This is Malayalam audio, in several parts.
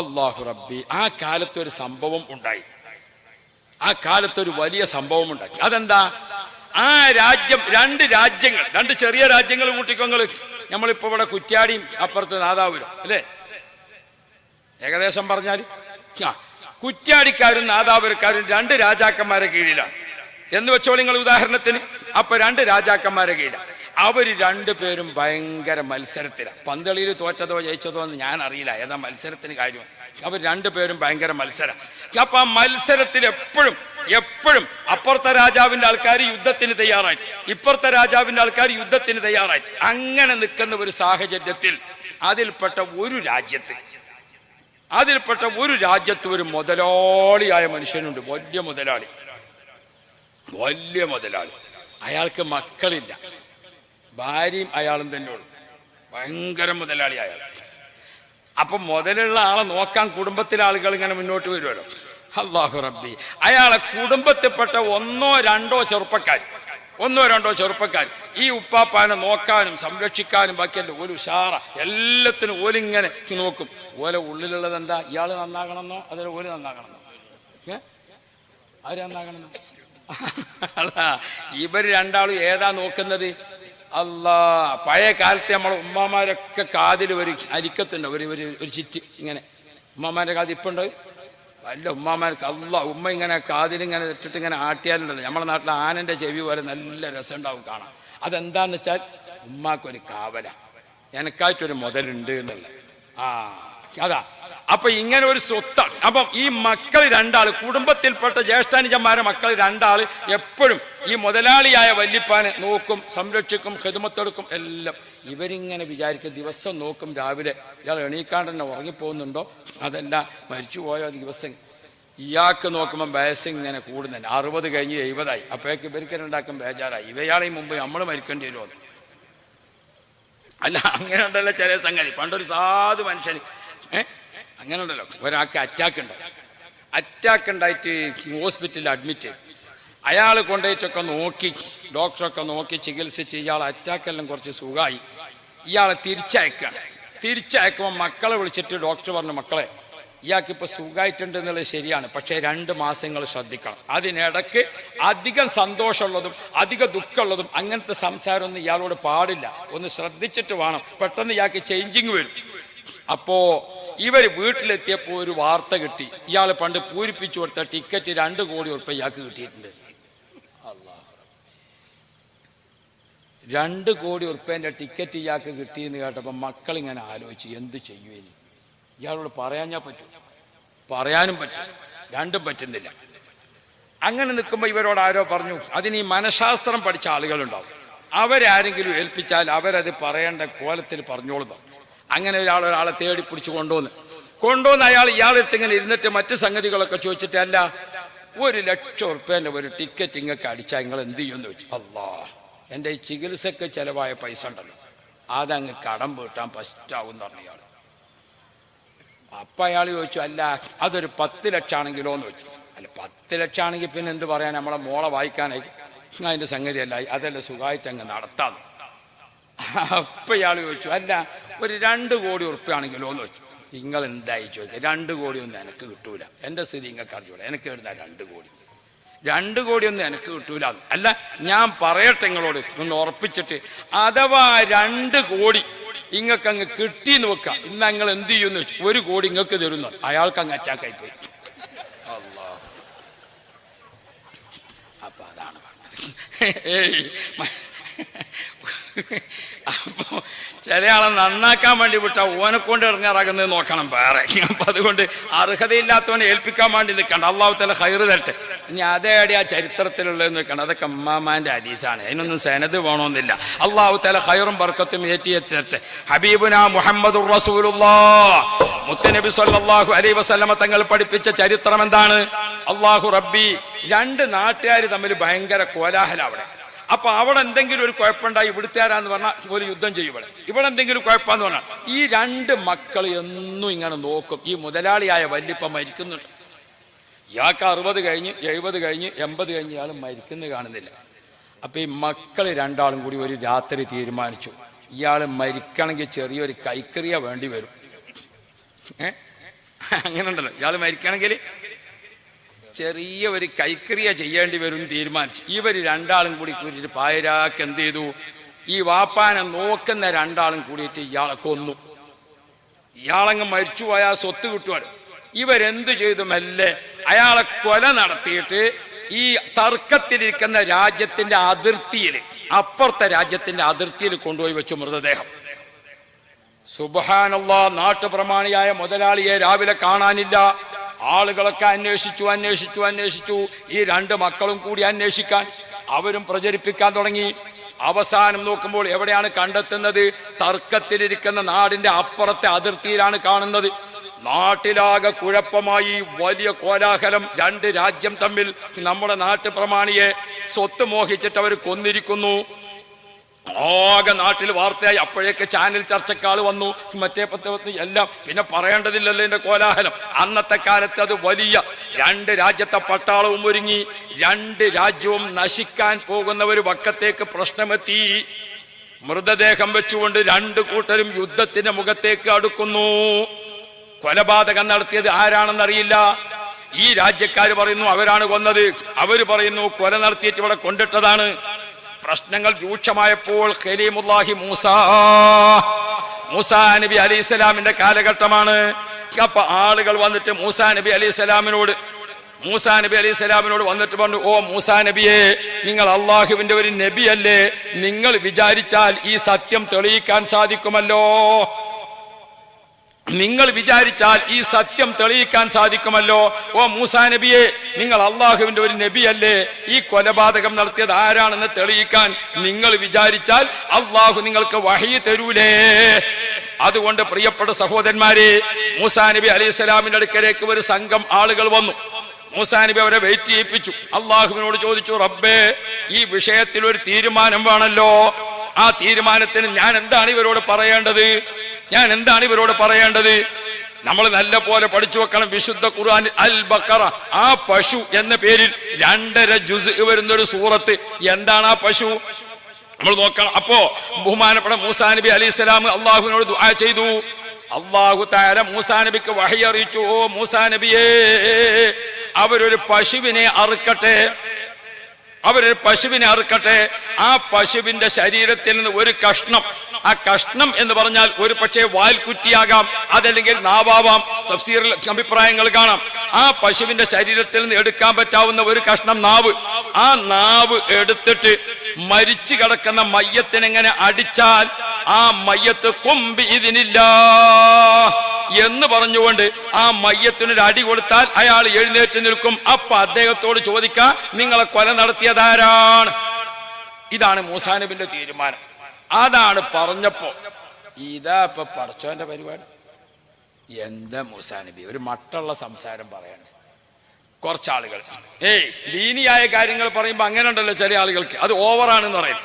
അള്ളാഹു റബ്ബി ആ കാലത്ത് ഒരു സംഭവം ഉണ്ടായി. ആ കാലത്ത് ഒരു വലിയ സംഭവം ഉണ്ടാക്കി. അതെന്താ? ആ രാജ്യം രണ്ട് രാജ്യങ്ങൾ രണ്ട് ചെറിയ രാജ്യങ്ങൾ കൂട്ടിക്കൊങ്ങൾ. നമ്മളിപ്പോ ഇവിടെ കുറ്റ്യാടിയും അപ്പുറത്ത് നാദാപുരം അല്ലേ? ഏകദേശം പറഞ്ഞാൽ കുറ്റ്യാടിക്കാരും നാദാപുരക്കാരും രണ്ട് രാജാക്കന്മാരെ കീഴിലാണ് എന്ന് വെച്ചോളിങ്ങൾ ഉദാഹരണത്തിന്. അപ്പൊ രണ്ട് രാജാക്കന്മാരെ കീഴിലാണ് അവർ രണ്ടുപേരും ഭയങ്കര മത്സരത്തിലാണ് പന്തളിയിൽ തോറ്റതോ ജയിച്ചതോ എന്ന് ഞാൻ അറിയില്ല. ഏതാ മത്സരത്തിന് കാര്യം? അവർ രണ്ടുപേരും ഭയങ്കര മത്സരം. അപ്പൊ ആ മത്സരത്തിൽ എപ്പോഴും എപ്പോഴും അപ്പുറത്തെ രാജാവിന്റെ ആൾക്കാർ യുദ്ധത്തിന് തയ്യാറായി. ഇപ്പുറത്തെ രാജാവിന്റെ ആൾക്കാർ യുദ്ധത്തിന് തയ്യാറായി. അങ്ങനെ നിൽക്കുന്ന ഒരു സാഹചര്യത്തിൽ അതിൽപ്പെട്ട ഒരു രാജ്യത്ത് അതിൽപ്പെട്ട ഒരു രാജ്യത്ത് ഒരു മുതലാളിയായ മനുഷ്യനുണ്ട്. വലിയ മുതലാളി. വലിയ മുതലാളി. അയാൾക്ക് മക്കളില്ല. ഭാര്യയും അയാളും തന്നെ ഉള്ളു ഭയങ്കര മുതലാളി അയാൾ. അപ്പൊ മുതലുള്ള ആളെ നോക്കാൻ കുടുംബത്തിലെ ആളുകൾ ഇങ്ങനെ മുന്നോട്ട് വരുമല്ലോ അള്ളാഹു റബ്ബി അയാളെ കുടുംബത്തിൽപ്പെട്ട ഒന്നോ രണ്ടോ ചെറുപ്പക്കാർ ഒന്നോ രണ്ടോ ചെറുപ്പക്കാർ ഈ ഉപ്പാപ്പാനെ നോക്കാനും സംരക്ഷിക്കാനും ബാക്കിയല്ല ഒരു ഉഷാറ. എല്ലാത്തിനും ഓലിങ്ങനെ നോക്കും. ഓലെ ഉള്ളിലുള്ളത് എന്താ? ഇയാൾ നന്നാകണമെന്നോ? അതിൽ ഓൽ നന്നാകണമെന്നോ? ഏ? ആര് നന്നാകണമെന്നോ അല്ല ഇവർ രണ്ടാളും ഏതാ നോക്കുന്നത്? അല്ലാ പഴയ കാലത്തെ നമ്മളെ ഉമ്മമാരൊക്കെ കാതിൽ ഒരു അരിക്കത്തുണ്ട് ഒരു ഒരു ഒരു ചിറ്റ് ഇങ്ങനെ. ഉമ്മമാരുടെ കാത് ഇപ്പം ഉണ്ട്. വല്ല ഉമ്മമാർക്ക് അല്ല ഉമ്മ ഇങ്ങനെ കാതിലിങ്ങനെ ഇട്ടിട്ട് ഇങ്ങനെ ആട്ടിയാലുണ്ടല്ലോ. നമ്മുടെ നാട്ടിലെ ആനന്റെ ചെവി പോലെ നല്ല രസമുണ്ടാവും കാണാം അതെന്താന്ന് വെച്ചാൽ ഉമ്മാക്കൊരു കാവല. എനക്കായിട്ടൊരു മുതലുണ്ട് എന്നുള്ളത്. ആ അതാ. അപ്പൊ ഇങ്ങനെ ഒരു സ്വത്ത്. അപ്പം ഈ മക്കൾ രണ്ടാൾ കുടുംബത്തിൽപ്പെട്ട ജ്യേഷ്ഠാനുജന്മാരെ മക്കൾ രണ്ടാൾ എപ്പോഴും ഈ മുതലാളിയായ വല്യപ്പാനെ നോക്കും സംരക്ഷിക്കും ഹെതുമത്തെടുക്കും എല്ലാം. ഇവരിങ്ങനെ വിചാരിക്കും ദിവസം നോക്കും രാവിലെ. ഇയാൾ എണീക്കാണ്ട് തന്നെ ഉറങ്ങിപ്പോകുന്നുണ്ടോ? അതല്ല മരിച്ചുപോയോ ദിവസം? ഇയാൾക്ക് നോക്കുമ്പോൾ വയസ്സ് ഇങ്ങനെ കൂടുന്നുണ്ട്. അറുപത് കഴിഞ്ഞ് എഴുപതായി. അപ്പോഴേക്ക് ഇവർക്ക് രണ്ടാക്കും ബേജാറായി. ഇവയാളെയും മുമ്പ് നമ്മൾ മരിക്കേണ്ടി വരുമോ? അല്ല അങ്ങനെ ഉണ്ടല്ലോ ചില സംഗതി. പണ്ടൊരു സാധു മനുഷ്യൻ ഏ അങ്ങനെ ഉണ്ടല്ലോ ഒരാൾക്ക് അറ്റാക്ക് ഉണ്ട്. അറ്റാക്ക് ഉണ്ടായിട്ട് ഹോസ്പിറ്റലിൽ അഡ്മിറ്റ് ചെയ്തു. അയാൾ കൊണ്ടുപോയിട്ടൊക്കെ നോക്കി ഡോക്ടറൊക്കെ നോക്കി ചികിത്സിച്ച് ഇയാൾ അറ്റാക്കെല്ലാം കുറച്ച് സുഖമായി. ഇയാളെ തിരിച്ചയക്കുക. തിരിച്ചയക്കുമ്പോൾ മക്കളെ വിളിച്ചിട്ട് ഡോക്ടർ പറഞ്ഞു മക്കളെ ഇയാൾക്കിപ്പോൾ സുഖമായിട്ടുണ്ട് എന്നുള്ളത് ശരിയാണ്. പക്ഷേ രണ്ട് മാസങ്ങൾ ശ്രദ്ധിക്കണം. അതിനിടയ്ക്ക് അധികം സന്തോഷമുള്ളതും അധിക ദുഃഖമുള്ളതും അങ്ങനത്തെ സംസാരമൊന്നും ഇയാളോട് പാടില്ല. ഒന്ന് ശ്രദ്ധിച്ചിട്ട് വേണം. പെട്ടെന്ന് ഇയാൾക്ക് ചേഞ്ചിങ് വരും. അപ്പോ ഇവർ വീട്ടിലെത്തിയപ്പോൾ ഒരു വാർത്ത കിട്ടി. ഇയാൾ പണ്ട് പൂരിപ്പിച്ചു കൊടുത്ത ടിക്കറ്റ് രണ്ട് കോടി ഉറപ്പ് ഇയാൾക്ക് കിട്ടിയിട്ടുണ്ട്. രണ്ട് കോടി ഉറുപ്പേന്റെ ടിക്കറ്റ് ഇയാൾക്ക് കിട്ടിയെന്ന് കേട്ടപ്പോൾ മക്കൾ ഇങ്ങനെ ആലോചിച്ച് എന്ത് ചെയ്യുമെന്ന്. ഇയാളോട് പറയാൻ ഞാൻ പറ്റും. പറയാനും പറ്റും. രണ്ടും പറ്റുന്നില്ല. അങ്ങനെ നിൽക്കുമ്പോൾ ഇവരോട് ആരോ പറഞ്ഞു അതിന് ഈ മനഃശാസ്ത്രം പഠിച്ച ആളുകളുണ്ടാവും. അവരാരെങ്കിലും ഏൽപ്പിച്ചാൽ അവരത് പറയേണ്ട കോലത്തിൽ പറഞ്ഞോളുന്നു അങ്ങനെ ഒരാൾ ഒരാളെ തേടി പിടിച്ച് കൊണ്ടുവന്ന്. കൊണ്ടുവന്ന് അയാൾ ഇയാളെടുത്ത് ഇങ്ങനെ ഇരുന്നിട്ട് മറ്റ് സംഗതികളൊക്കെ ചോദിച്ചിട്ട് അല്ല ഒരു ലക്ഷം ഉറുപ്പ്യന്റെ ഒരു ടിക്കറ്റ് ഇങ്ങൊക്കെ അടിച്ചാൽ നിങ്ങൾ എന്ത് ചെയ്യുമെന്ന് ചോദിച്ചു. അല്ലാ എന്റെ ഈ ചികിത്സയ്ക്ക് ചിലവായ പൈസ ഉണ്ടല്ലോ. അതങ്ങ് കടം വീട്ടാൻ പറ്റാവും എന്ന് പറഞ്ഞു ഇയാൾ. അപ്പം അയാൾ ചോദിച്ചു അല്ല അതൊരു പത്ത് ലക്ഷമാണെങ്കിലോ എന്ന് ചോദിച്ചു. അല്ല പത്ത് ലക്ഷമാണെങ്കിൽ പിന്നെ എന്ത് പറയാൻ നമ്മളെ മോളെ വായിക്കാനായി. അതിന്റെ സംഗതിയല്ല അതല്ല സുഖമായിട്ട് അങ്ങ് നടത്താം അപ്പൊ ഇയാൾ ചോദിച്ചു അല്ല ഒരു രണ്ട് കോടി ഉറുപ്പാണെങ്കിലോ എന്ന് ചോദിച്ചു. നിങ്ങൾ എന്തായി ചോദിക്കുക രണ്ട് കോടി ഒന്നും എനിക്ക് കിട്ടൂല. എന്റെ സ്ഥിതി നിങ്ങൾക്ക് അറിയൂല എനിക്ക് എഴുതാ രണ്ട് കോടി? രണ്ട് കോടി ഒന്നും എനിക്ക് കിട്ടൂല. അല്ല ഞാൻ പറയട്ടെ നിങ്ങളോട്. ഒന്ന് ഉറപ്പിച്ചിട്ട് അഥവാ രണ്ട് കോടി ഇങ്ങക്ക് അങ്ങ് കിട്ടി നോക്ക ഇന്ന് നിങ്ങൾ എന്ത് ചെയ്യുമെന്ന് വെച്ചു ഒരു കോടി ഇങ്ങക്ക് തരുന്നു അയാൾക്ക് അങ്ങ് അറ്റാക്കായി പോയി. അപ്പൊ അതാണ് പറഞ്ഞത്. മ- അപ്പൊ ചില ആളെ നന്നാക്കാൻ വേണ്ടി വിട്ട ഓനെ കൊണ്ട് ഇറങ്ങാറാകുന്നത് നോക്കണം വേറെ. അപ്പൊ അതുകൊണ്ട് അർഹതയില്ലാത്തവനെ ഏൽപ്പിക്കാൻ വേണ്ടി നിൽക്കണ്ട. അള്ളാഹു തല ഹൈറ് തരട്ടെ. ഇനി അതേടി ആ ചരിത്രത്തിലുള്ളതെന്ന് നിൽക്കണം അതൊക്കെ അമ്മാമാന്റെ അരീസാണ് അതിനൊന്നും സനത് വേണമെന്നില്ല അള്ളാഹു തല ഹൈറും ബർക്കത്തും ഏറ്റിയെത്തി തരട്ടെ. ഹബീബുന മുഹമ്മദ് മുത്തനബി സല്ലാഹു അലൈഹി വസല്ലമ തങ്ങൾ പഠിപ്പിച്ച ചരിത്രം എന്താണ്? അള്ളാഹു റബ്ബി രണ്ട് നാട്ടുകാർ തമ്മിൽ ഭയങ്കര കോലാഹല അവിടെ. അപ്പൊ അവിടെ എന്തെങ്കിലും ഒരു കുഴപ്പമുണ്ടായി ഇവിടുത്തേരാന്ന് പറഞ്ഞാൽ പോലെ യുദ്ധം ചെയ്യും ഇവിടെ. ഇവിടെ എന്തെങ്കിലും കുഴപ്പമെന്ന് പറഞ്ഞാൽ ഈ രണ്ട് മക്കൾ എന്നും ഇങ്ങനെ നോക്കും. ഈ മുതലാളിയായ വല്യപ്പ മരിക്കുന്നുണ്ട്. ഇയാൾക്ക് അറുപത് കഴിഞ്ഞ് എഴുപത് കഴിഞ്ഞ് എൺപത് കഴിഞ്ഞ് ഇയാൾ മരിക്കുന്നത് കാണുന്നില്ല. അപ്പൊ ഈ മക്കൾ രണ്ടാളും കൂടി ഒരു രാത്രി തീരുമാനിച്ചു. ഇയാൾ മരിക്കണമെങ്കിൽ ചെറിയൊരു കൈക്കറിയ വേണ്ടി വരും. ഏ? അങ്ങനെ ഉണ്ടല്ലോ ഇയാൾ മരിക്കണമെങ്കിൽ ചെറിയ ഒരു കൈക്രിയ ചെയ്യേണ്ടി വരും തീരുമാനിച്ചു. ഇവർ രണ്ടാളും കൂടി കൂടിയിട്ട് പായരാക്ക് എന്ത് ചെയ്തു? ഈ വാപ്പാനെ നോക്കുന്ന രണ്ടാളും കൂടിയിട്ട് ഇയാളെ കൊന്നു. ഇയാളങ്ങ് മരിച്ചുപോയാൽ സ്വത്ത് കിട്ടുവാണ്. ഇവരെന്ത് ചെയ്തു മെല്ലെ? അയാളെ കൊല നടത്തിയിട്ട് ഈ തർക്കത്തിലിരിക്കുന്ന രാജ്യത്തിന്റെ അതിർത്തിയിൽ അപ്പുറത്തെ രാജ്യത്തിന്റെ അതിർത്തിയിൽ കൊണ്ടുപോയി വെച്ചു മൃതദേഹം. സുബാനുള്ള നാട്ടുപ്രമാണിയായ മുതലാളിയെ രാവിലെ കാണാനില്ല. ആളുകളൊക്കെ അന്വേഷിച്ചു അന്വേഷിച്ചു അന്വേഷിച്ചു. ഈ രണ്ട് മക്കളും കൂടി അന്വേഷിക്കാൻ അവരും പ്രചരിപ്പിക്കാൻ തുടങ്ങി. അവസാനം നോക്കുമ്പോൾ എവിടെയാണ് കണ്ടെത്തുന്നത്? തർക്കത്തിലിരിക്കുന്ന നാടിന്റെ അപ്പുറത്തെ അതിർത്തിയിലാണ് കാണുന്നത്. നാട്ടിലാകെ കുഴപ്പമായി വലിയ കോലാഹലം രണ്ട് രാജ്യം തമ്മിൽ. നമ്മുടെ നാട്ടു പ്രമാണിയെ സ്വത്ത് മോഹിച്ചിട്ട് അവർ കൊന്നിരിക്കുന്നു. ആകെ നാട്ടിൽ വാർത്തയായി. അപ്പോഴേക്ക് ചാനൽ ചർച്ചക്കാൾ വന്നു. മറ്റേ പത്ത് പത്ത് എല്ലാം. പിന്നെ പറയേണ്ടതില്ലല്ലോ എന്റെ കോലാഹലം. അന്നത്തെ കാലത്ത് അത് വലിയ രണ്ട് രാജ്യത്തെ പട്ടാളവും ഒരുങ്ങി. രണ്ട് രാജ്യവും നശിക്കാൻ പോകുന്ന ഒരു വക്കത്തേക്ക് പ്രശ്നമെത്തി. മൃതദേഹം വെച്ചുകൊണ്ട് രണ്ട് കൂട്ടരും യുദ്ധത്തിന്റെ മുഖത്തേക്ക് അടുക്കുന്നു. കൊലപാതകം നടത്തിയത് ആരാണെന്നറിയില്ല. ഈ രാജ്യക്കാർ പറയുന്നു അവരാണ് കൊന്നത്. അവർ പറയുന്നു കൊല നടത്തിയിട്ട് ഇവിടെ കൊണ്ടിട്ടതാണ്. പ്രശ്നങ്ങൾ രൂക്ഷമായപ്പോൾ ഖലീമുല്ലാഹി മൂസ. മൂസ നബി അലി ഇസ്ലാമിന്റെ കാലഘട്ടമാണ്. അപ്പൊ ആളുകൾ വന്നിട്ട് മൂസ നബി അലി സ്വലാമിനോട് മൂസാ നബി അലി സ്വലാമിനോട് വന്നിട്ട് പറഞ്ഞു ഓ മൂസാ നബിയെ നിങ്ങൾ അള്ളാഹുവിന്റെ ഒരു നബിയല്ലേ. നിങ്ങൾ വിചാരിച്ചാൽ ഈ സത്യം തെളിയിക്കാൻ സാധിക്കുമല്ലോ. നിങ്ങൾ വിചാരിച്ചാൽ ഈ സത്യം തെളിയിക്കാൻ സാധിക്കുമല്ലോ. ഓ മൂസാ നബിയെ നിങ്ങൾ അള്ളാഹുവിന്റെ ഒരു നബിയല്ലേ? ഈ കൊലപാതകം നടത്തിയത് ആരാണെന്ന് തെളിയിക്കാൻ നിങ്ങൾ വിചാരിച്ചാൽ അള്ളാഹു നിങ്ങൾക്ക് വഹി തരൂലേ. അതുകൊണ്ട് പ്രിയപ്പെട്ട സഹോദരന്മാരെ മൂസാ നബി അലൈഹി സ്വലാമിന്റെ അടുക്കലേക്ക് ഒരു സംഘം ആളുകൾ വന്നു. മൂസാ നബി അവരെ വെയിറ്റ് ചെയ്യിപ്പിച്ചു. അള്ളാഹുവിനോട് ചോദിച്ചു റബ്ബേ ഈ വിഷയത്തിൽ ഒരു തീരുമാനം വേണല്ലോ. ആ തീരുമാനത്തിന് ഞാൻ എന്താണ് ഇവരോട് പറയേണ്ടത്? ഞാൻ എന്താണ് ഇവരോട് പറയേണ്ടത്? നമ്മൾ നല്ല പോലെ പഠിച്ചു വെക്കണം. വിശുദ്ധ ഖുർആൻ അൽ ബക്കറ ആ പശു എന്ന പേരിൽ രണ്ടര ജുസ് വരുന്ന ഒരു സൂറത്ത്. എന്താണ് ആ പശു? നമ്മൾ നോക്കണം. അപ്പോ ബഹുമാനപ്പെട്ട മൂസാ നബി അലി സ്വലാം അള്ളാഹുവിനോട് ദുആ ചെയ്തു. അള്ളാഹു താര മൂസാ നബിക്ക് വഹി അറിയിച്ചു. ഓ മൂസാ നബിയേ അവരൊരു പശുവിനെ അറുക്കട്ടെ. അവരൊരു പശുവിനെ അറുക്കട്ടെ. ആ പശുവിന്റെ ശരീരത്തിൽ നിന്ന് ഒരു കഷ്ണം ആ കഷ്ണം എന്ന് പറഞ്ഞാൽ ഒരു പക്ഷേ വാൽക്കുറ്റിയാകാം അതല്ലെങ്കിൽ നാവാവാം. തഫ്സീറിൽ അഭിപ്രായങ്ങൾ കാണാം. ആ പശുവിന്റെ ശരീരത്തിൽ നിന്ന് എടുക്കാൻ പറ്റാവുന്ന ഒരു കഷ്ണം നാവ്. ആ നാവ് എടുത്തിട്ട് മരിച്ചു കിടക്കുന്ന മയ്യത്തിനെങ്ങനെ അടിച്ചാൽ ആ മയ്യത്ത് കൊമ്പി ഇതിനില്ല എന്ന് പറഞ്ഞുകൊണ്ട് ആ മയ്യത്തിനൊരു അടി കൊടുത്താൽ അയാൾ എഴുന്നേറ്റ് നിൽക്കും. അപ്പൊ അദ്ദേഹത്തോട് ചോദിക്കാം നിങ്ങളെ കൊല നടത്തിയതാരാണ് ഇതാണ് മൂസാനബിന്റെ തീരുമാനം. അതാണ് പറഞ്ഞപ്പോ. ഇതാ ഇപ്പൊ പടച്ചോന്റെ പരിപാടി. എന്താ മുസാനബി ഒരു മട്ടുള്ള സംസാരം പറയണ്ട? കുറച്ചാളുകൾ. ഏയ് ലീനിയായ കാര്യങ്ങൾ പറയുമ്പോ അങ്ങനെ ഉണ്ടല്ലോ ചില ആളുകൾക്ക്. അത് ഓവറാണെന്ന് പറയും.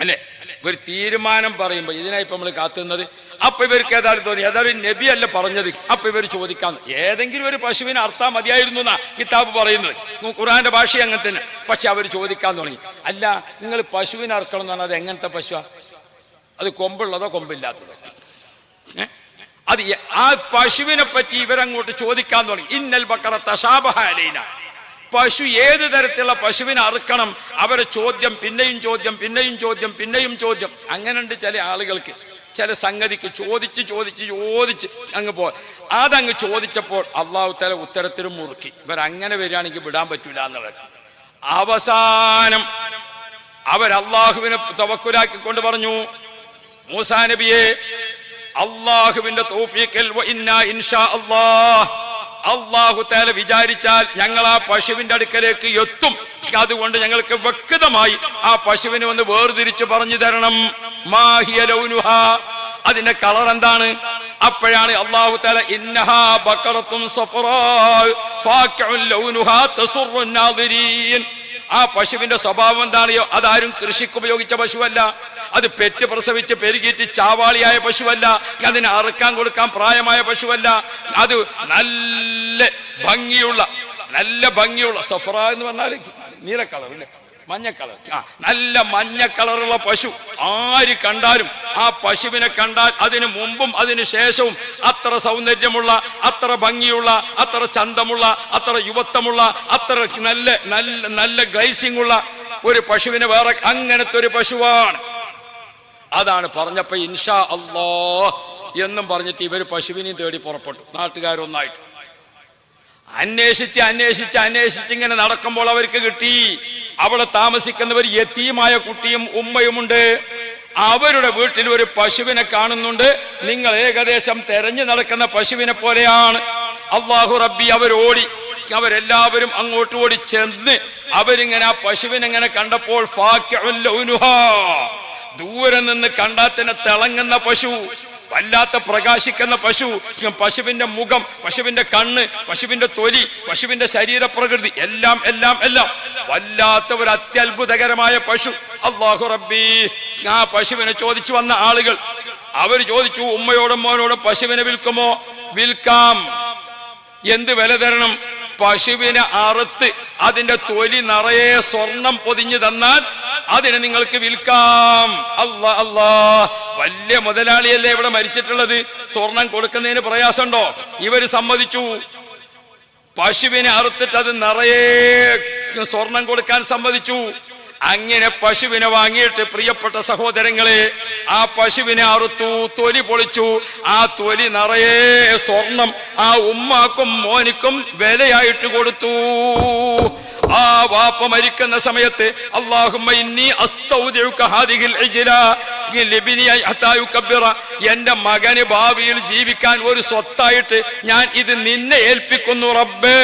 അല്ലേ? ഒരു തീരുമാനം പറയുമ്പോ ഇതിനായി ഇപ്പൊ നമ്മൾ കാത്തുന്നത്? അപ്പൊ ഇവർക്ക് ഏതായാലും തോന്നി? ഏതായാലും നബി അല്ല പറഞ്ഞത്. അപ്പൊ ഇവർ ചോദിക്കാൻ. ഏതെങ്കിലും ഒരു പശുവിന് അർത്ഥം മതിയായിരുന്നു എന്നാ കിതാബ് പറയുന്നത്. ഖുറാന്റെ ഭാഷ അങ്ങനെ തന്നെ. പക്ഷെ അവർ ചോദിക്കാൻ തുടങ്ങി. അല്ല നിങ്ങൾ പശുവിനെ അറക്കണം എന്ന് പറഞ്ഞാൽ അത് എങ്ങനത്തെ പശുവാ? അത് കൊമ്പുള്ളതോ കൊമ്പില്ലാത്തതോ? അത് ആ പശുവിനെ പറ്റി ഇവരങ്ങോട്ട് ചോദിക്കാൻ തുടങ്ങി. ഇന്നൽ ബക്കറ തഷാബഹാലീന പശു ഏത് തരത്തിലുള്ള പശുവിനെ അറുക്കണം? അവരെ ചോദ്യം പിന്നെയും ചോദ്യം പിന്നെയും ചോദ്യം പിന്നെയും ചോദ്യം. അങ്ങനെയുണ്ട് ചില ആളുകൾക്ക്. ചില സംഗതിക്ക് ചോദിച്ച് ചോദിച്ച് ചോദിച്ച് അങ്ങ് പോ അതങ്ങ് ചോദിച്ചപ്പോൾ അള്ളാഹു തല ഉത്തരത്തിലും മുറുക്കി. ഇവരങ്ങനെ വരികയാണെങ്കിൽ വിടാൻ പറ്റൂല എന്നുള്ളത് അവസാനം അവർ അള്ളാഹുവിനെ തവക്കുലാക്കിക്കൊണ്ട് പറഞ്ഞു മൂസാ നബിയെ അള്ളാഹുവിന്റെ അല്ലാഹ് അള്ളാഹു. തല വിചാരിച്ചാൽ ഞങ്ങൾ ആ പശുവിന്റെ അടുക്കലേക്ക് എത്തും. അതുകൊണ്ട് ഞങ്ങൾക്ക് വ്യക്തമായി ആ പശുവിനെ ഒന്ന് വേർതിരിച്ച് പറഞ്ഞു തരണം. അതിന്റെ കളർ എന്താണ്? അപ്പോഴാണ് അള്ളാഹു തല ഇന്നഹാ ബക്കറത്തും ആ പശുവിന്റെ സ്വഭാവം എന്താണെയോ അതാരും കൃഷിക്ക് ഉപയോഗിച്ച പശുവല്ല. അത് പെറ്റ് പ്രസവിച്ച് പെരുകീറ്റ് ചാവാളിയായ പശുവല്ല. അതിന് അറുക്കാൻ കൊടുക്കാൻ പ്രായമായ പശുവല്ല. അത് നല്ല ഭംഗിയുള്ള നല്ല ഭംഗിയുള്ള സഫറ എന്ന് പറഞ്ഞാൽ നീല കളർ അല്ലേ? മഞ്ഞ കളർ. ആ നല്ല മഞ്ഞ കളറുള്ള പശു. ആര് കണ്ടാലും ആ പശുവിനെ കണ്ടാൽ അതിന് മുമ്പും അതിന് ശേഷവും അത്ര സൗന്ദര്യമുള്ള അത്ര ഭംഗിയുള്ള അത്ര ചന്തമുള്ള അത്ര യുവത്വമുള്ള അത്ര നല്ല നല്ല നല്ല ഗ്ലൈസിംഗ് ഉള്ള ഒരു പശുവിനെ വേറെ അങ്ങനത്തെ ഒരു പശുവാണ്. അതാണ് പറഞ്ഞപ്പോ ഇൻഷാ അല്ലോ എന്നും പറഞ്ഞിട്ട് ഇവർ പശുവിനെയും തേടി പുറപ്പെട്ടു. നാട്ടുകാരൊന്നായിട്ട്. അന്വേഷിച്ച് അന്വേഷിച്ച് അന്വേഷിച്ച് ഇങ്ങനെ നടക്കുമ്പോൾ അവർക്ക് കിട്ടി. അവിടെ താമസിക്കുന്നവർ യത്തീമായ കുട്ടിയും ഉമ്മയുമുണ്ട്. അവരുടെ വീട്ടിൽ ഒരു പശുവിനെ കാണുന്നുണ്ട്. നിങ്ങൾ ഏകദേശം തെരഞ്ഞു നടക്കുന്ന പശുവിനെ പോലെയാണ്. അള്ളാഹു റബ്ബി അവരോടി അവരെല്ലാവരും അങ്ങോട്ട് ഓടി ചെന്ന് അവരിങ്ങനെ ആ പശുവിനെങ്ങനെ കണ്ടപ്പോൾ. ദൂരെ നിന്ന് കണ്ടാൽ തന്നെ തിളങ്ങുന്ന പശു. വല്ലാത്ത പ്രകാശിക്കുന്ന പശു പശുവിന്റെ മുഖം പശുവിന്റെ കണ്ണ് പശുവിന്റെ തൊലി പശുവിന്റെ ശരീരപ്രകൃതി എല്ലാം എല്ലാം എല്ലാം. വല്ലാത്ത ഒരു അത്യത്ഭുതകരമായ പശു. അള്ളാഹു റബ്ബി ആ പശുവിനെ ചോദിച്ചു വന്ന ആളുകൾ അവർ ചോദിച്ചു ഉമ്മയോടും മോനോടും പശുവിനെ വിൽക്കുമോ? വിൽക്കാം. എന്ത് വില തരണം? പശുവിനെ അറുത്ത് അതിന്റെ തൊലി നിറയെ സ്വർണം പൊതിഞ്ഞു തന്നാൽ അതിനെ നിങ്ങൾക്ക് വിൽക്കാം. അല്ലാ അല്ലാ. വലിയ മുതലാളിയല്ലേ ഇവിടെ മരിച്ചിട്ടുള്ളത്? സ്വർണം കൊടുക്കുന്നതിന് പ്രയാസമുണ്ടോ? ഇവർ സമ്മതിച്ചു. പശുവിനെ അറുത്തിട്ട് അത് നിറയെ സ്വർണം കൊടുക്കാൻ സമ്മതിച്ചു. അങ്ങനെ പശുവിനെ വാങ്ങിയിട്ട് പ്രിയപ്പെട്ട സഹോദരങ്ങളെ ആ പശുവിനെ അറുത്തു തൊലി പൊളിച്ചു. ആ തൊലി നിറയെ സ്വർണം ആ ഉമ്മാക്കും മോനിക്കും വിലയായിട്ട് കൊടുത്തു. ആ വാപ്പ മരിക്കുന്ന സമയത്ത് എന്റെ മകന് ഭാവിയിൽ ജീവിക്കാൻ ഒരു സ്വത്തായിട്ട് ഞാൻ ഇത് നിന്നെ ഏൽപ്പിക്കുന്നു റബ്ബേ.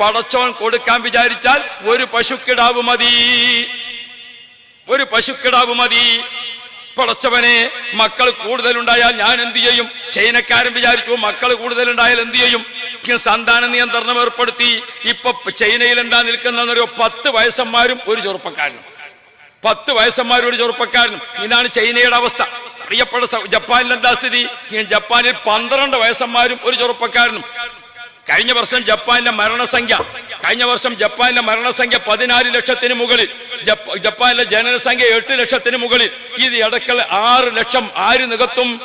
പടച്ചോൻ കൊടുക്കാൻ വിചാരിച്ചാൽ ഒരു പശുക്കിടാവ് മതി. ഒരു പശുക്കിടാവ് മതി. പടച്ചവനെ മക്കൾ കൂടുതലുണ്ടായാൽ ഞാൻ എന്ത് ചെയ്യും? ചൈനക്കാരൻ വിചാരിച്ചു മക്കൾ കൂടുതലുണ്ടായാൽ എന്ത് ചെയ്യും? സന്താന നിയന്ത്രണം ഏർപ്പെടുത്തി. ഇപ്പൊ ചൈനയിൽ എന്താ നിൽക്കുന്നറിയോ പത്ത് വയസ്സന്മാരും ഒരു ചെറുപ്പക്കാരനും. പത്ത് വയസ്സന്മാരും ഒരു ചെറുപ്പക്കാരനും. ഇതാണ് ചൈനയുടെ അവസ്ഥ. പ്രിയപ്പെട്ട ജപ്പാനിൽ എന്താ സ്ഥിതി? ജപ്പാനിൽ പന്ത്രണ്ട് വയസ്സന്മാരും ഒരു ചെറുപ്പക്കാരനും. കഴിഞ്ഞ വർഷം ജപ്പാനിലെ മരണസംഖ്യ കഴിഞ്ഞ വർഷം ജപ്പാനിലെ മരണസംഖ്യ പതിനാല് ലക്ഷത്തിന് മുകളിൽ. ജപ്പാനിലെ ജനനസംഖ്യ എട്ട് ലക്ഷത്തിന് മുകളിൽ. ഇത് ഇടയ്ക്കൽ ആറ് ലക്ഷം ആര് നികത്തും.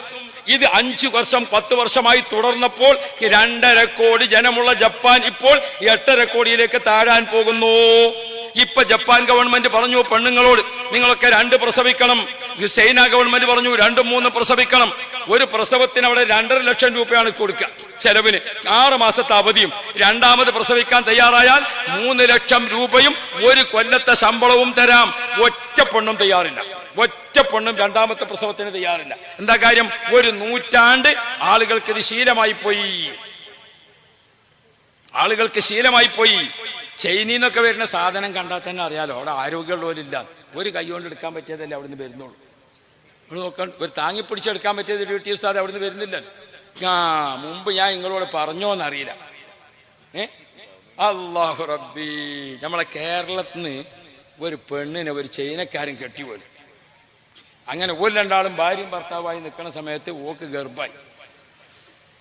ഇത് അഞ്ചു വർഷം പത്ത് വർഷമായി തുടർന്നപ്പോൾ രണ്ടര കോടി ജനമുള്ള ജപ്പാൻ ഇപ്പോൾ എട്ടര കോടിയിലേക്ക് താഴാൻ പോകുന്നു. ഇപ്പൊ ജപ്പാൻ ഗവൺമെന്റ് പറഞ്ഞു പെണ്ണുങ്ങളോട് നിങ്ങളൊക്കെ രണ്ട് പ്രസവിക്കണം. ചൈന ഗവൺമെന്റ് പറഞ്ഞു രണ്ടും മൂന്നും പ്രസവിക്കണം. ഒരു പ്രസവത്തിന് അവിടെ രണ്ടര ലക്ഷം രൂപയാണ് കൊടുക്കുക ചെലവിന്. ആറ് മാസത്തെ അവധിയും. രണ്ടാമത് പ്രസവിക്കാൻ തയ്യാറായാൽ മൂന്ന് ലക്ഷം രൂപയും ഒരു കൊല്ലത്തെ ശമ്പളവും തരാം. ഒറ്റ പെണ്ണും തയ്യാറില്ല. ഒറ്റ പെണ്ണും രണ്ടാമത്തെ പ്രസവത്തിന് തയ്യാറില്ല. എന്താ കാര്യം? ഒരു നൂറ്റാണ്ട് ആളുകൾക്ക് ഇത് ശീലമായി പോയി. ആളുകൾക്ക് ശീലമായി പോയി. ചൈനയിൽ നിന്നൊക്കെ വരുന്ന സാധനം കണ്ടാൽ തന്നെ അറിയാലോ. അവിടെ ആരോഗ്യമുള്ളവരില്ല. ഒരു കൈ കൊണ്ട് എടുക്കാൻ പറ്റിയതല്ലേ അവിടുന്ന് വരുന്നുള്ളൂ. നിങ്ങൾ നോക്കാൻ ഒരു താങ്ങി പിടിച്ചെടുക്കാൻ പറ്റിയത് ഡ്യൂട്ടി ഉസ്താദ് അവിടുന്ന് വരുന്നില്ല. ആ മുമ്പ് ഞാൻ നിങ്ങളോട് പറഞ്ഞോന്നറിയില്ല. ഏ? അള്ളാഹു റബ്ബി. നമ്മളെ കേരളത്തിൽ നിന്ന് ഒരു പെണ്ണിനെ ഒരു ചൈനക്കാരൻ കെട്ടിപ്പോലും അങ്ങനെ ഒരു രണ്ടാളും ഭാര്യയും ഭർത്താവായി നിൽക്കുന്ന സമയത്ത് ഓക്ക് ഗർഭായി.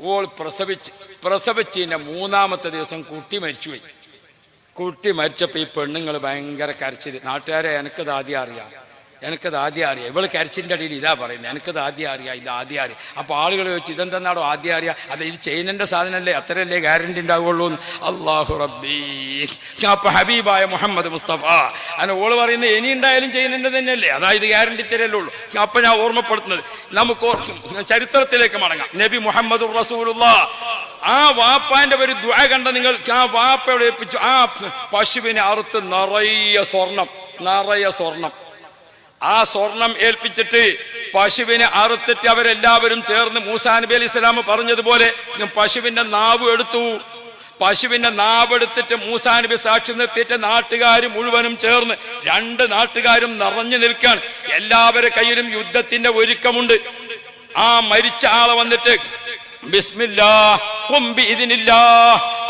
ഓൾ പ്രസവിച്ച് പ്രസവിച്ചതിന്റെ മൂന്നാമത്തെ ദിവസം കുട്ടി മരിച്ചുപോയി. കുട്ടി മരിച്ചപ്പോൾ ഈ പെണ്ണുങ്ങൾ ഭയങ്കര കരച്ചിൽ നാട്ടുകാരെ എനിക്കത് ആദ്യം അറിയാം. എനിക്കത് ആദ്യം അറിയാം. ഇവൾ കരച്ചിന്റെ അടിയിൽ ഇതാ പറയുന്നത്. എനിക്കത് ആദ്യം അറിയാം. ഇത് ആദ്യം അറിയാം. അപ്പോൾ ആളുകൾ ചോദിച്ചു ഇതെന്തെന്നാടോ ആദ്യം അറിയാം? അത് ഇത് ചെയിനിന്റെ സാധനമല്ലേ? അത്രയല്ലേ ഗ്യാരണ്ടി ഉണ്ടാവുള്ളൂ അള്ളാഹു റബ്ബീ. അപ്പൊ ഹബീബായ മുഹമ്മദ് മുസ്തഫ. അങ്ങനെ ഓൾ പറയുന്നത് ഇനി ഉണ്ടായാലും ചെയിനിന്റെ തന്നെയല്ലേ? അതായത് ഗ്യാരണ്ടി തരല്ലേ ഉള്ളൂ. അപ്പൊ ഞാൻ ഓർമ്മപ്പെടുത്തുന്നത് നമുക്ക് ചരിത്രത്തിലേക്ക് മടങ്ങാം. നബി മുഹമ്മദ് റസൂലുള്ള. ആ വാപ്പാന്റെ ഒരു ദ്വ കണ്ട നിങ്ങൾ ആ വാപ്പയുടെ ഏൽപ്പിച്ചു? ആ പശുവിനെ അറുത്ത് നിറയെ സ്വർണം. നിറയെ സ്വർണം. ആ സ്വർണം ഏൽപ്പിച്ചിട്ട് പശുവിനെ അറുത്തിട്ട് അവരെല്ലാവരും ചേർന്ന് മൂസാ നബി അലി ഇസ്ലാം പറഞ്ഞതുപോലെ പശുവിന്റെ നാവ് എടുത്തു. പശുവിന്റെ നാവ് എടുത്തിട്ട് മൂസാ നബി സാക്ഷി നിർത്തിയിട്ട് നാട്ടുകാർ മുഴുവനും ചേർന്ന് രണ്ട് നാട്ടുകാരും നിറഞ്ഞു നിൽക്കാൻ എല്ലാവരുടെ കയ്യിലും യുദ്ധത്തിന്റെ ഒരുക്കമുണ്ട്. ആ മരിച്ച ആളെ വന്നിട്ട് ബിസ്മില്ലാ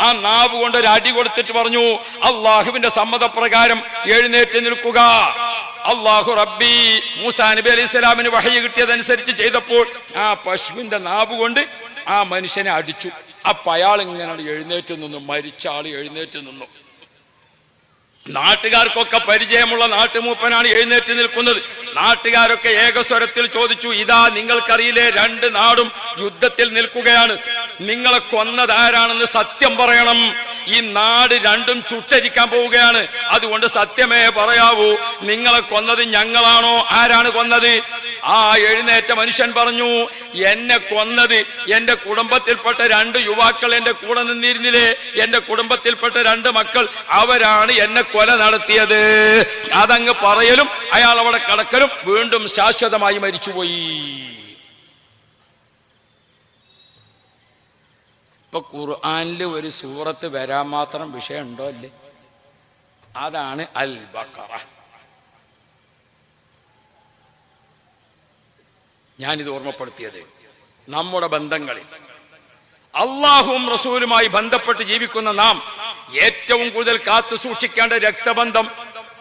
ആ നാവ് കൊണ്ട് ഒരു അടി കൊടുത്തിട്ട് പറഞ്ഞു അള്ളാഹുവിന്റെ സമ്മതപ്രകാരം എഴുന്നേറ്റ് നിൽക്കുക. അള്ളാഹു റബ്ബി മൂസാ നബി അലൈഹി സ്വലാമിന് വഹയ കിട്ടിയതനുസരിച്ച് ചെയ്തപ്പോൾ ആ പശുവിന്റെ നാവ് കൊണ്ട് ആ മനുഷ്യനെ അടിച്ചു. അപ്പൊ അയാൾ ഇങ്ങനെ എഴുന്നേറ്റ് നിന്നു മരിച്ച ആൾ എഴുന്നേറ്റ് നിന്നു. നാട്ടുകാർക്കൊക്കെ പരിചയമുള്ള നാട്ടുമൂപ്പനാണ് എഴുന്നേറ്റ് നിൽക്കുന്നത്. നാട്ടുകാരൊക്കെ ഏകസ്വരത്തിൽ ചോദിച്ചു ഇതാ നിങ്ങൾക്കറിയില്ലേ രണ്ട് നാടും യുദ്ധത്തിൽ നിൽക്കുകയാണ്. നിങ്ങളെ കൊന്നതാരാണെന്ന് സത്യം പറയണം. ഈ നാട് രണ്ടും ചുട്ടരിക്കാൻ പോവുകയാണ്. അതുകൊണ്ട് സത്യമേ പറയാവൂ നിങ്ങളെ കൊന്നത് ഞങ്ങളാണോ? ആരാണ് കൊന്നത്? ആ എഴുന്നേറ്റ മനുഷ്യൻ പറഞ്ഞു എന്നെ കൊന്നത് എന്റെ കുടുംബത്തിൽപ്പെട്ട രണ്ട് യുവാക്കൾ എന്റെ കൂടെ നിന്നിരുന്നില്ലേ? എന്റെ കുടുംബത്തിൽപ്പെട്ട രണ്ട് മക്കൾ അവരാണ് എന്നെ കൊല നടത്തിയത്. അതങ്ങ് പറയലും അയാൾ അവിടെ കടക്കലും വീണ്ടും ശാശ്വതമായി മരിച്ചുപോയി. ഇപ്പൊ ഖുർആാനിൽ ഒരു സൂറത്ത് വരാൻ മാത്രം വിഷയം ഉണ്ടോ അല്ലേ അതാണ് അൽ ബക്കറ ഞാനിത് ഓർമ്മപ്പെടുത്തിയത് നമ്മുടെ ബന്ധങ്ങളിൽ. അള്ളാഹുവും റസൂലുമായി ബന്ധപ്പെട്ട് ജീവിക്കുന്ന നാം ഏറ്റവും കൂടുതൽ കാത്തു സൂക്ഷിക്കേണ്ട രക്തബന്ധം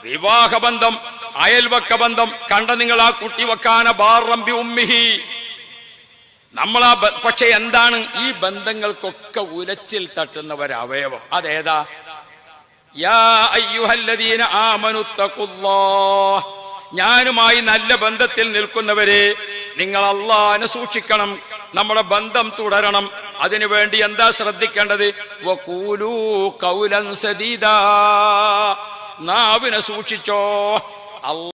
വിവാഹബന്ധം അയൽവക്ക ബന്ധം കണ്ട നിങ്ങൾ ആ കുട്ടി വക്കാന ബാറമ്പി ഉമ്മിഹി. നമ്മൾ ആ പക്ഷെ എന്താണ് ഈ ബന്ധങ്ങൾക്കൊക്കെ ഉലച്ചിൽ തട്ടുന്ന ഒരു അവയവം അതേതാ ഞാനുമായി നല്ല ബന്ധത്തിൽ നിൽക്കുന്നവരെ നിങ്ങൾ അള്ളാനെ സൂക്ഷിക്കണം നമ്മുടെ ബന്ധം തുടരണം. അതിനുവേണ്ടി എന്താ ശ്രദ്ധിക്കേണ്ടത്? നാവിനെ സൂക്ഷിച്ചോ. അല്ല